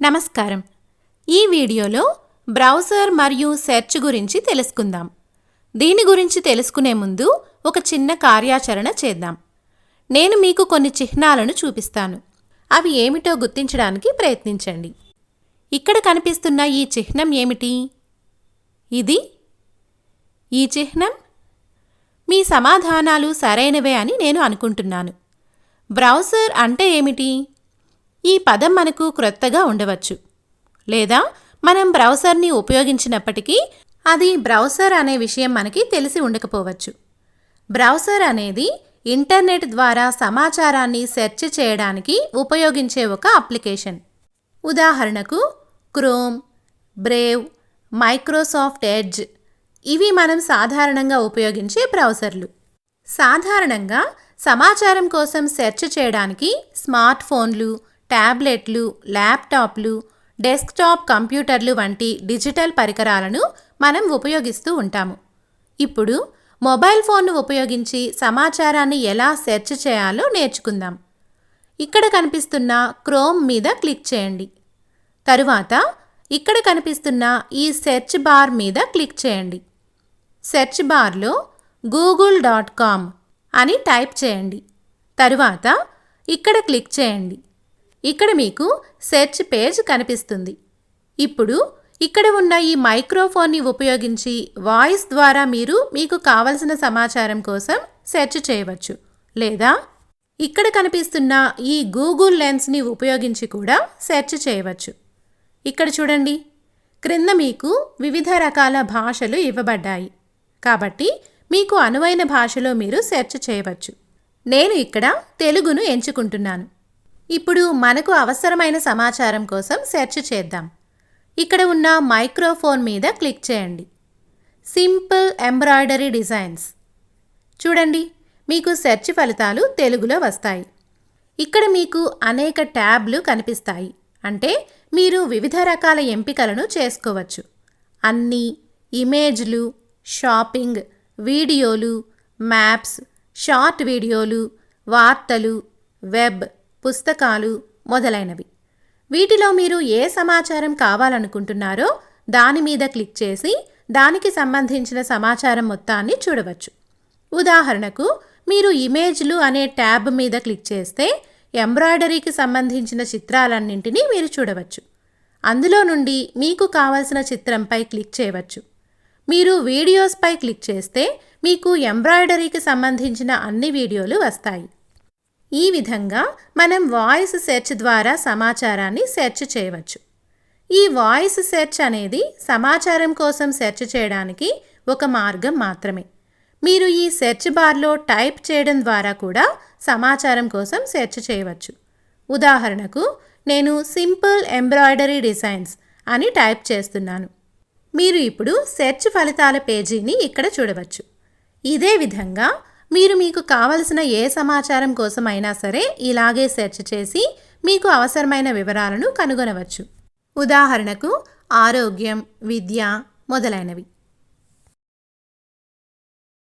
నమస్కారం. ఈ వీడియోలో బ్రౌజర్ మరియు సెర్చ్ గురించి తెలుసుకుందాం. దీని గురించి తెలుసుకునే ముందు ఒక చిన్న కార్యాచరణ చేద్దాం. నేను మీకు కొన్ని చిహ్నాలను చూపిస్తాను. అవి ఏమిటో గుర్తించడానికి ప్రయత్నించండి. ఇక్కడ కనిపిస్తున్న ఈ చిహ్నం ఏమిటి? ఇది ఈ చిహ్నం. మీ సమాధానాలు సరైనవే అని నేను అనుకుంటున్నాను. బ్రౌజర్ అంటే ఏమిటి? ఈ పదం మనకు క్రొత్తగా ఉండవచ్చు. లేదా మనం బ్రౌజర్ని ఉపయోగించినప్పటికీ అది బ్రౌజర్ అనే విషయం మనకి తెలిసి ఉండకపోవచ్చు. బ్రౌజర్ అనేది ఇంటర్నెట్ ద్వారా సమాచారాన్ని సెర్చ్ చేయడానికి ఉపయోగించే ఒక అప్లికేషన్. ఉదాహరణకు క్రోమ్ బ్రేవ్ మైక్రోసాఫ్ట్ ఎడ్జ్ ఇవి మనం సాధారణంగా ఉపయోగించే బ్రౌజర్లు. సాధారణంగా సమాచారం కోసం సెర్చ్ చేయడానికి స్మార్ట్ ఫోన్లు ట్యాబ్లెట్లు ల్యాప్టాప్లు డెస్క్టాప్ కంప్యూటర్లు వంటి డిజిటల్ పరికరాలను మనం ఉపయోగిస్తూ ఉంటాము. ఇప్పుడు మొబైల్ ఫోన్ను ఉపయోగించి సమాచారాన్ని ఎలా సెర్చ్ చేయాలో నేర్చుకుందాం. ఇక్కడ కనిపిస్తున్న క్రోమ్ మీద క్లిక్ చేయండి. తరువాత ఇక్కడ కనిపిస్తున్న ఈ సెర్చ్ బార్ మీద క్లిక్ చేయండి. సెర్చ్ బార్లో గూగుల్ డాట్ కామ్ అని టైప్ చేయండి. తరువాత ఇక్కడ క్లిక్ చేయండి. ఇక్కడ మీకు సెర్చ్ పేజ్ కనిపిస్తుంది. ఇప్పుడు ఇక్కడ ఉన్న ఈ మైక్రోఫోన్ని ఉపయోగించి వాయిస్ ద్వారా మీరు మీకు కావలసిన సమాచారం కోసం సెర్చ్ చేయవచ్చు. లేదా ఇక్కడ కనిపిస్తున్న ఈ గూగుల్ లెన్స్ని ఉపయోగించి కూడా సెర్చ్ చేయవచ్చు. ఇక్కడ చూడండి. క్రింద మీకు వివిధ రకాల భాషలు ఇవ్వబడ్డాయి. కాబట్టి మీకు అనువైన భాషలో మీరు సెర్చ్ చేయవచ్చు. నేను ఇక్కడ తెలుగును ఎంచుకుంటున్నాను. ఇప్పుడు మనకు అవసరమైన సమాచారం కోసం సెర్చ్ చేద్దాం. ఇక్కడ ఉన్న మైక్రోఫోన్ మీద క్లిక్ చేయండి. Simple embroidery designs. చూడండి మీకు సెర్చ్ ఫలితాలు తెలుగులో వస్తాయి. ఇక్కడ మీకు అనేక ట్యాబ్లు కనిపిస్తాయి. అంటే మీరు వివిధ రకాల ఎంపికలను చేసుకోవచ్చు. అన్నీ ఇమేజ్లు షాపింగ్ వీడియోలు మ్యాప్స్ షార్ట్ వీడియోలు వార్తలు వెబ్ పుస్తకాలు మొదలైనవి. వీటిలో మీరు ఏ సమాచారం కావాలనుకుంటున్నారో దాని మీద క్లిక్ చేసి దానికి సంబంధించిన సమాచారం మొత్తాన్ని చూడవచ్చు. ఉదాహరణకు మీరు ఇమేజ్లు అనే ట్యాబ్ మీద క్లిక్ చేస్తే ఎంబ్రాయిడరీకి సంబంధించిన చిత్రాలన్నింటినీ మీరు చూడవచ్చు. అందులో నుండి మీకు కావలసిన చిత్రంపై క్లిక్ చేయవచ్చు. మీరు వీడియోస్పై క్లిక్ చేస్తే మీకు ఎంబ్రాయిడరీకి సంబంధించిన అన్ని వీడియోలు వస్తాయి. ఈ విధంగా మనం వాయిస్ సెర్చ్ ద్వారా సమాచారాన్ని సెర్చ్ చేయవచ్చు. ఈ వాయిస్ సెర్చ్ అనేది సమాచారం కోసం సెర్చ్ చేయడానికి ఒక మార్గం మాత్రమే. మీరు ఈ సెర్చ్ బార్లో టైప్ చేయడం ద్వారా కూడా సమాచారం కోసం సెర్చ్ చేయవచ్చు. ఉదాహరణకు నేను సింపుల్ ఎంబ్రాయిడరీ డిజైన్స్ అని టైప్ చేస్తున్నాను. మీరు ఇప్పుడు సెర్చ్ ఫలితాల పేజీని ఇక్కడ చూడవచ్చు. ఇదే విధంగా మీరు మీకు కావలసిన ఏ సమాచారం కోసమైనా సరే ఇలాగే సెర్చ్ చేసి మీకు అవసరమైన వివరాలను కనుగొనవచ్చు. ఉదాహరణకు ఆరోగ్యం విద్య మొదలైనవి.